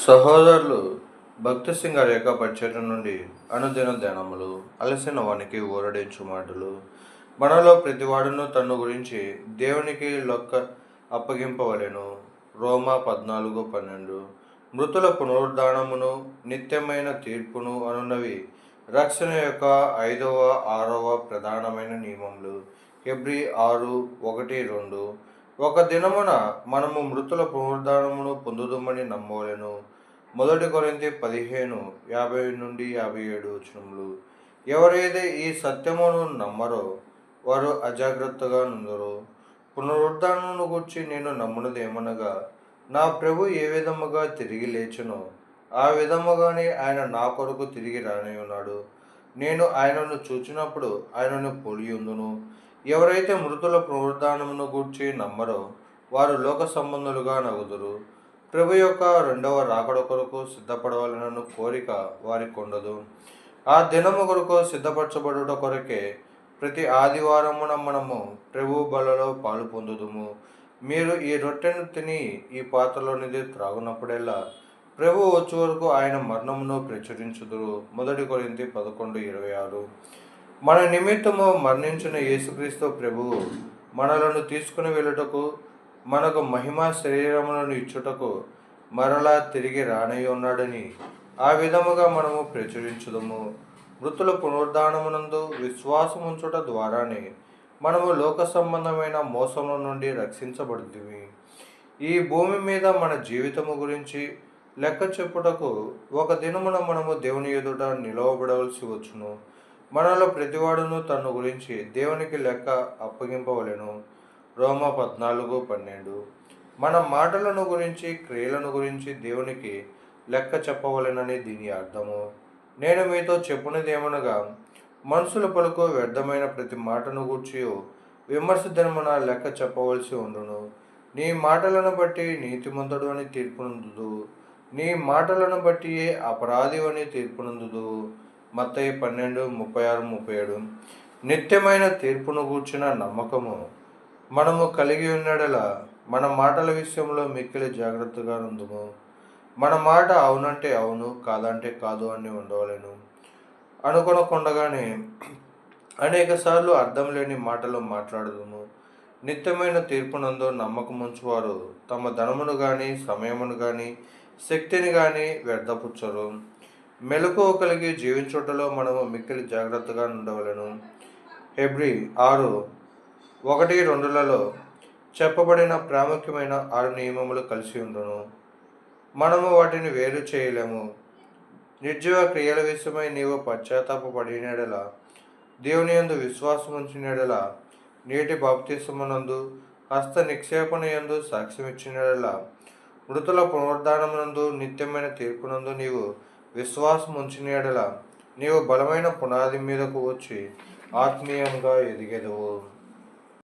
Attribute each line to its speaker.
Speaker 1: సహోదరులు భక్తి సింగ రేఖ పరిచయం నుండి అనుదిన ధ్యానములు అలసిన వానికి ఊరడించు మాటలు మనలో ప్రతివాడును తన్ను గురించి దేవునికి లొక్క అప్పగింపవలెను. రోమా పద్నాలుగు పన్నెండు. మృతుల పునరుద్ధానమును నిత్యమైన తీర్పును అనున్నవి రక్షణ యొక్క ఐదవ ఆరవ ప్రధానమైన నియమములు. ఎబ్రి ఆరు ఒకటి రెండు. ఒక దినమున మనము మృతుల పునరుద్ధానమును పొందుదమని నమ్మవలెను. మొదటి కొరింథీ పదిహేను యాభై నుండి యాభై ఏడు వచనములు. ఎవరైతే ఈ సత్యమును నమ్మరో వారు అజాగ్రత్తగా నుందరు. పునరుద్ధానమును గురించి నేను నమ్మునది ఏమనగా నా ప్రభు ఏ విధముగా తిరిగి లేచనో ఆ విధముగానే ఆయన నా కొరకు తిరిగి రాని ఉన్నాడు నేను ఆయనను చూచినప్పుడు ఆయనను పోలి ఉందును ఎవరైతే మృతుల పునరుద్ధానమును గూర్చి నమ్మరో వారు లోక సంబంధులుగా నగుదురు. ప్రభు యొక్క రెండవ రాకడ కొరకు సిద్ధపడవలనను కోరిక వారికి ఉండదు ఆ దినము కొరకు సిద్ధపరచబడుట కొరకే ప్రతి ఆదివారమున మనము ప్రభు బలలో పాలు పొందుదుము. మీరు ఈ రొట్టెను తిని ఈ పాత్రలోనిది త్రాగునప్పుడెల్లా ప్రభు వచ్చే వరకు ఆయన మరణమును ప్రచురించుదురు. మొదటి కొరింది పదకొండు ఇరవై ఆరు. మన నిమిత్తము మరణించిన యేసుక్రీస్తు ప్రభువు మనలను తీసుకుని వెళ్ళుటకు మనకు మహిమా శరీరములను ఇచ్చుటకు మరలా తిరిగి రానై ఉన్నాడని ఆ విధముగా మనము ప్రచురించుదము. మృతుల పునరుద్ధానమునందు విశ్వాసముంచుట ద్వారానే మనము లోక సంబంధమైన మోసముల నుండి రక్షించబడుతుంది ఈ భూమి మీద మన జీవితము గురించి లెక్క చెప్పుటకు ఒక దినమున మనము దేవుని ఎదుట నిలవబడవలసి వచ్చును. మనలో ప్రతివాడును తన గురించి దేవునికి లెక్క అప్పగింపవలెను. రోమ పద్నాలుగు పన్నెండు. మన మాటలను గురించి క్రియలను గురించి దేవునికి లెక్క చెప్పవలెనని దీని అర్థము. నేను మీతో చెప్పున్నది ఏమనగా మనుషుల పలుకు వ్యర్థమైన ప్రతి మాటను గూర్చి విమర్శ ధర్మన లెక్క చెప్పవలసి ఉండును. నీ మాటలను బట్టి నీతిమంతుడు అని తీర్పునందుదు. నీ మాటలను బట్టియే అపరాధి అని తీర్పునందుదు. మత్తయి పన్నెండు ముప్పై ఆరు ముప్పై ఏడు. నిత్యమైన తీర్పును కూర్చిన నమ్మకము మనము కలిగి ఉన్నడల మన మాటల విషయంలో మిక్కిలి జాగ్రత్తగా ఉందము మన మాట అవునంటే అవును కాదంటే కాదు అని ఉండవలేను. అనుకొనకుండగానే అనేక సార్లు అర్థం లేని మాటలు మాట్లాడదుము. నిత్యమైన తీర్పునందు నమ్మకముంచువారు తమ ధనమును కానీ సమయమును కానీ శక్తిని కానీ వ్యర్థపుచ్చరు. మెలకువ కలిగి జీవించుటలో మనము మిక్కిలి జాగ్రత్తగా ఉండవలను. హెబ్రి ఆరు ఒకటి రెండులలో చెప్పబడిన ప్రాముఖ్యమైన ఆరు నియమములు కలిసి ఉండును. మనము వాటిని వేరు చేయలేము. నిర్జీవ క్రియల విషయమై నీవు పశ్చాత్తాపడినడల దేవుని యందు విశ్వాసం ఉంచినడల నీటి బాప్తిసమునందు హస్త నిక్షేపణ యందు సాక్ష్యం ఇచ్చినడల మృతుల పునరుద్ధానమునందు నిత్యమైన తీర్పునందు నీవు విశ్వాసం ఉంచినీడల నీవు బలమైన పునాది మీదకు వచ్చి ఆత్మీయంగా ఎదిగెదవు.